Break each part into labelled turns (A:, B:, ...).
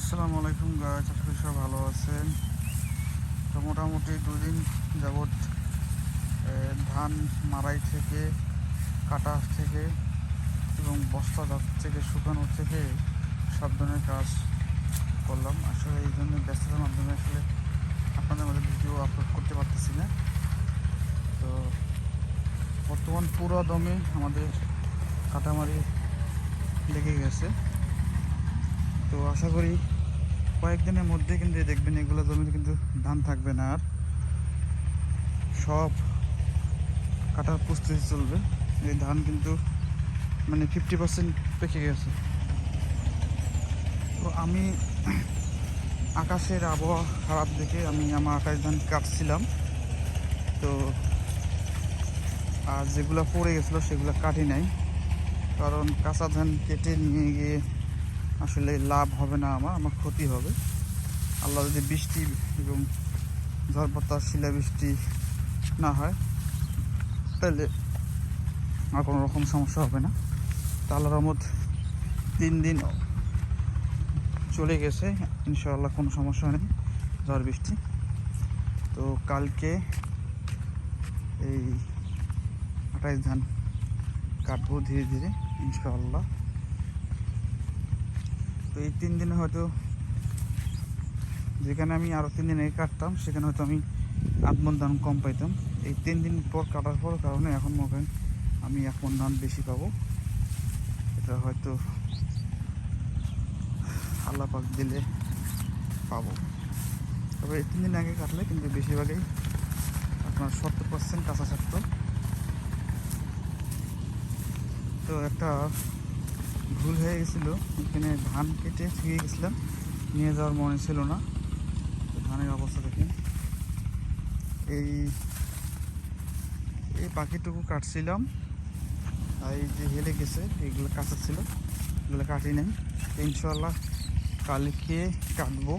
A: আসসালামু আলাইকুম গাছ আশা সব ভালো আছেন। তো মোটামুটি দুদিন যাবৎ ধান মারাই থেকে, কাটা থেকে এবং বস্তা দাঁত থেকে, শুকানো থেকে সব ধরনের কাজ করলাম। আসলে এই জন্য ব্যস্ততার মাধ্যমে আসলে আপনাদের মধ্যে ভিডিও আপলোড করতে পারতেছি না। তো বর্তমান পুরো দমে আমাদের কাটামারি লেগে গেছে। তো আশা করি কয়েকদিনের মধ্যে কিন্তু দেখবেন এগুলো জমিতে কিন্তু ধান থাকবে না আর সব কাটার প্রস্তুতি চলবে। এই ধান কিন্তু মানে ফিফটি পার্সেন্ট পেকে গেছে। তো আমি আকাশের আবহাওয়া খারাপ দেখে আমি আমার আকাশ ধান কাটছিলাম। তো আর যেগুলো পড়ে গেছিল সেগুলো কাটি নাই। কারণ কাঁচা ধান কেটে নিয়ে গিয়ে আসলে লাভ হবে না আমার আমার ক্ষতি হবে। আল্লাহ যদি বৃষ্টি এবং ঝড় শিলা বৃষ্টি না হয়, তাহলে আর কোনো রকম সমস্যা হবে না। তা আল্লাহ রহমত তিন দিন চলে গেছে। ইনশাআল্লাহ কোনো সমস্যা নেই ঝড়, বৃষ্টি। তো কালকে এই আঠাইশ ধান কাটবো ধীরে ধীরে, ইনশাআল্লাহ। তো এই তিন দিনে হয়তো যেখানে আমি আরও তিন দিন আগে কাটতাম, সেখানে হয়তো আমি আট মন ধান কম পাইতাম। এই তিন দিন পর কাটার পর কারণে এখন মনে আমি এক মন ধান বেশি পাবো। এটা হয়তো আল্লাহ পাক দিলে পাবো। তবে এই তিন দিন আগে কাটলে কিন্তু বেশিরভাগই আপনার সত্তর পার্সেন্ট কাঁচা থাকতো তো একটা ভুল হয়ে গেছিল। এখানে ধান কেটে ছুঁয়ে গেছিলাম নিয়ে যাওয়ার মনে ছিল না। ধানের অবস্থা দেখেন। এই এই পাখিটুকু কাটছিলাম। আর এই যে হেলে গেছে, এগুলো কাঁচা ছিল এগুলো কাটি নেই। ইনশাল্লাহ কালকে কাটবো।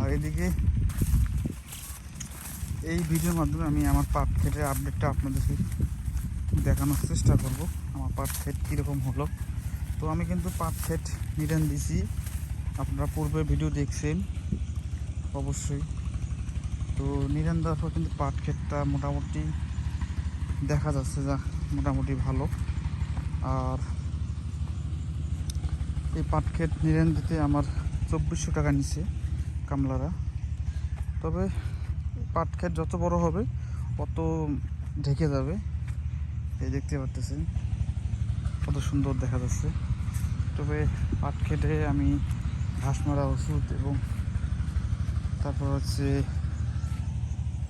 A: আর এদিকে এই ভিডিওর মাধ্যমে আমি আমার পাট ক্ষেতের আপডেটটা আপনাদেরকে দেখানোর চেষ্টা করব। আমার পাট ক্ষেত কীরকম হলো। তো আমি কিন্তু পাট ক্ষেত নিরান দিছি। আপনারা পূর্বে ভিডিও দেখছেন, অবশ্যই। তো নিরান দেওয়ার পর কিন্তু পাট ক্ষেতটা মোটামুটি দেখা যাচ্ছে যা মোটামুটি ভালো। আর এই পাট ক্ষেত নিরান দিতে আমার চব্বিশশো টাকা নিছে কামলারা। তবে পাট ক্ষেত যত বড় হবে, অত ঢেকে যাবে। এই দেখতে পারতেছেন। কত সুন্দর দেখা যাচ্ছে। তবে পাট খেটে আমি ঘাস মারা ওষুধ এবং তারপর হচ্ছে,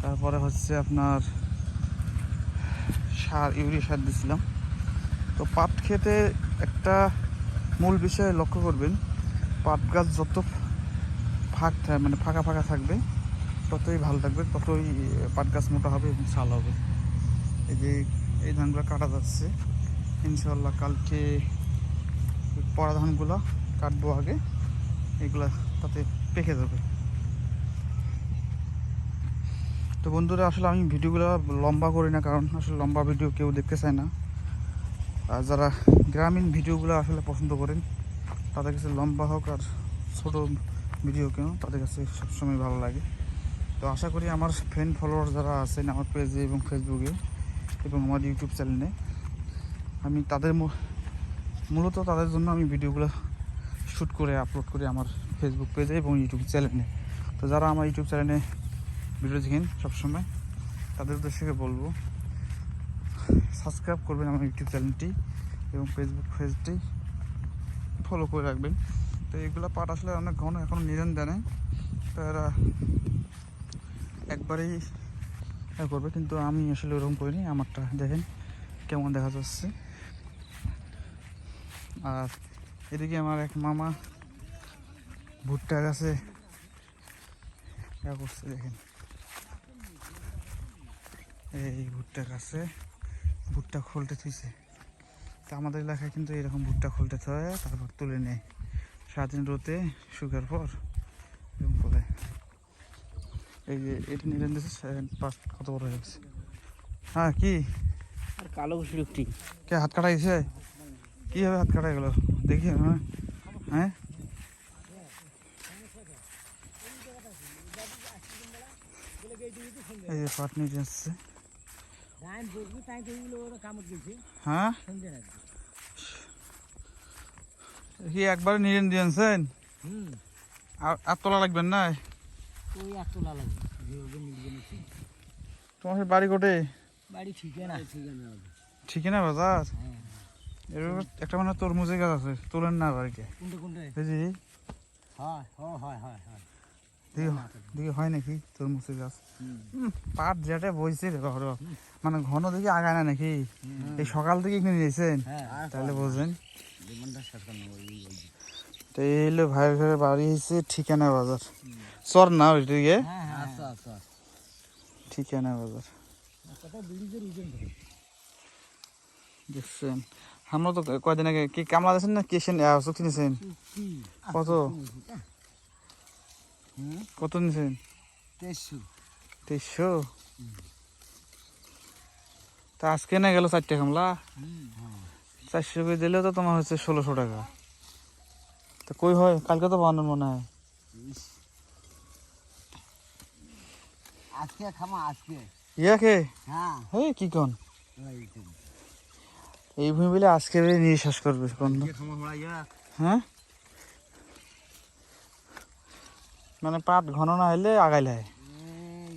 A: তারপরে হচ্ছে আপনার সার, ইউরিয়া সার দিছিলাম তো পাট খেতে একটা মূল বিষয় লক্ষ্য করবেন, পাট গাছ যত ফাঁক মানে ফাঁকা ফাঁকা থাকবে, ততই ভালো থাকবে, ততই পাট গাছ মোটা হবে এবং ছাল হবে। এই যে, এই ধানগুলো কাটা যাচ্ছে। ইনশাল্লাহ কালকে পরা ধানগুলো কাটবো আগে। এগুলা তাতে পেকে যাবে। তো বন্ধুরা, আসলে আমি ভিডিওগুলো লম্বা করি না, কারণ আসলে লম্বা ভিডিও কেউ দেখতে চায় না। আর যারা গ্রামীণ ভিডিওগুলো আসলে পছন্দ করেন, তাদের কাছে লম্বা হোক আর ছোট ভিডিও কেন, তাদের কাছে সবসময় ভালো লাগে। তো আশা করি আমার ফ্রেন্ড ফলোয়ার যারা আছেন আমার পেজে এবং ফেসবুকে এবং আমার ইউটিউব চ্যানেলে আমি তাদের মূলত তাদের জন্য আমি ভিডিওগুলো শ্যুট করে আপলোড করি আমার ফেসবুক পেজে এবং ইউটিউব চ্যানেলে তো যারা আমার ইউটিউব চ্যানেলে ভিডিও দেখেন সবসময়, তাদের উদ্দেশ্যকে বলব সাবস্ক্রাইব করবেন আমার ইউটিউব চ্যানেলটি এবং ফেসবুক পেজটি ফলো করে রাখবেন। তো এগুলো পাট আসলে অনেক ঘন এখনও নিরেন দেয় নাই। তো এরা একবারেই করবে, কিন্তু আমি আসলে ওরকম করিনি। আমারটা দেখেন কেমন দেখা যাচ্ছে। আর এদিকে আমার এক মামা ভুট্টা গাছে করছে দেখেন। এই ভুট্টা গাছে ভুট্টা খোলতে থুইছে। তা আমাদের এলাকায় কিন্তু এরকম ভুট্টা খোলতে থয় তারপর তুলে নেয়। সারাদিন রোদে শুকার পর এরকম করে এই যে এটা নিলেন পাঁচ কত বড় হয়ে গেছে। হ্যাঁ কি?
B: আর কালো
A: কে হাত কাটা গেছে? কীভাবে হাত কাটা গেলো? দেখি হ্যাঁ। হ্যাঁ?
B: এই যে পাট নিয়ে যাচ্ছে
A: হ্যাঁ? কি
B: দিয়েছেন
A: আর তোলা লাগবেন না? তোমার বাড়ি কোটে
B: বাড়ি
A: ঠিকানা। ঠিকানা বাজার?
B: হ্যাঁ।
A: একটা মানে তরমুজের গাছ আছে তোলেন না বাড়িতে বুঝি
B: হয়
A: নাকি তরমুজের গাছ? পাট যেটা বইছে রে বাবা রে বাবা। মানে ঘন দিকে আগায় না নাকি? এই সকাল থেকে কিনে নিয়েছেন
B: হ্যাঁ
A: তাহলে
B: ওই
A: তো এই ভাইয়ের ঘরে বাড়ি হয়েছে ঠিকানা বাজার। চর না ওইদিকে?
B: হ্যাঁ হ্যাঁ আচ্ছা আচ্ছা
A: ঠিকানা বাজার।
B: ধরে
A: দেখছেন আমরা তো কয়দিন আগে কি কামলা দিয়েছেন না কি চুক্তি নিয়েছেন? কত? কত নিয়েছেন?
B: তেইশশো।
A: তা আজকে না গেল চারটে কামলা। চারশো করে দিলেও তো তোমার হচ্ছে ষোলোশো টাকা। তো কই হয়? কালকে তো বানানো মনে হয়।
B: আজকে খামা আজকে।
A: ইয়াকে?
B: হ্যাঁ।
A: হে কি কন? এই ভূমি বলে আজকে নিয়ে শেষ করবে হ্যাঁ? মানে পাট ঘন না হইলে আগাইলে হয়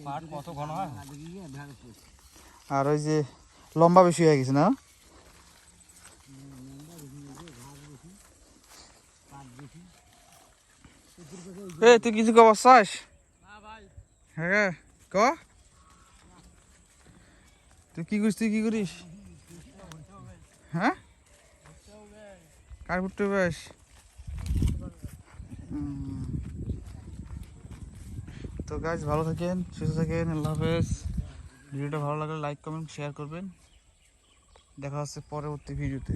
B: পাট কত ঘন হয়?
A: আর ওই যে লম্বা বেশি হয়ে গেছে না? এ তুই কিছু কবার চাস? হ্যাঁ ক? তুই কি করিস তুই কি করিস? হ্যাঁ? কার ঘুরতে বেশ তো গাছ ভালো থাকেন, সুস্থ থাকেন, আল্লাহ হাফেজ। ভিডিওটা ভালো লাগলে লাইক কমেন্ট শেয়ার করবেন। দেখা হচ্ছে পরবর্তী ভিডিওতে